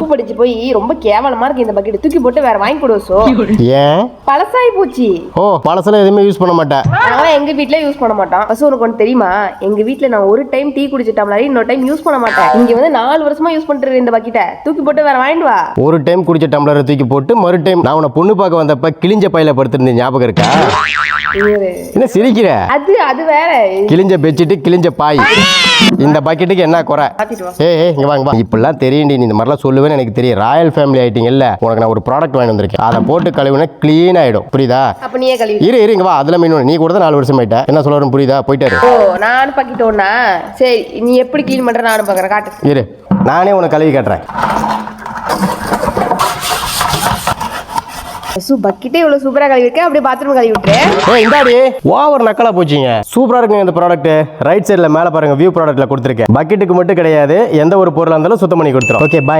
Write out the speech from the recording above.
துப்பு படிச்சு போய் ரொம்ப கேவலமா இருக்கு இந்த பக்கெட் தூக்கி போட்டு வேற வாங்கி கொடு சோ ஏன்? பழசாயி போச்சு. ஓ பழசெல்லாம் எதுவுமே யூஸ் பண்ண மாட்டேன். நாங்களாம் எங்க வீட்ல யூஸ் பண்ண மாட்டோம் பசு உனக்கு ஒன்று தெரியுமா? எங்க வீட்ல நான் ஒரு டைம் டீ குடிச்ச டம்ளர் இன்னொரு டைம் யூஸ் பண்ண மாட்டேன். இங்க வந்து நாலு வருஷமா யூஸ் பண்ணிட்டு இந்த பக்கெட்டை தூக்கி போட்டு வேற வாங்கிட்டு வா. ஒரு டைம் குடிச்ச டம்ளரை தூக்கி போட்டு மறு டைம் நான் உன்னை பொண்ணு பார்க்க வந்தப்ப கிழிஞ்ச பையில படுத்திருந்தேன் ஞாபகம் இருக்கா. என்ன சிரிக்கிற? அது அது வேற. கிழிஞ்ச பெட்ஷீட்டு கிழிஞ்ச பாய். இந்த பக்கெட்டுக்கு என்ன குறை? ஏய் ஏய், இங்க வாங்க வா. இப்படிலாம் தெரியும்டி நீ இந்த மாதிரிலாம் சொல்லுவேன்னு எனக்கு தெரியும். ராயல் ஃபேமிலி ஆயிட்டீங்கல்ல உனக்கு நான் ஒரு ப்ராடக்ட் வாங்கி வந்திருக்கேன். அதை போட்டு கழுவுனா க்ளீன் ஆயிடும். புரியுதா? இரு இரு இங்க வா. அதில் மீன் நீ கூட தான் நாலு வருஷம் ஆயிட்ட. என்ன சொல்ல புரியுதா? போயிட்டாரு ஓ நானும் பக்கெட் ஒண்ணா சரி நீ எப்படி க்ளீன் பண்ற? நானும் பாக்குறேன். காட்டு. இரு. நானே உனக்கு கழுவி காட்டுறேன். பசு பக்கெட்டே இவ்வளவு சூப்பரா கழுவி இருக்க அப்படியே பாத்ரூம் கழுவி விட்டுரு. ஏய் இந்தாடி. ஓவர் நக்கலா போச்சுங்க. சூப்பரா இருக்குங்க இந்த ப்ராடக்ட் ரைட் சைடில் மேலே பாருங்க வியூ ப்ராடக்ட்ல கொடுத்துருக்கேன். பக்கெட்டுக்கு மட்டும் கிடையாது. எந்த ஒரு பொருளாக இருந்தாலும் சுத்தம் பண்ணி கொடுத்துரும். Okay bye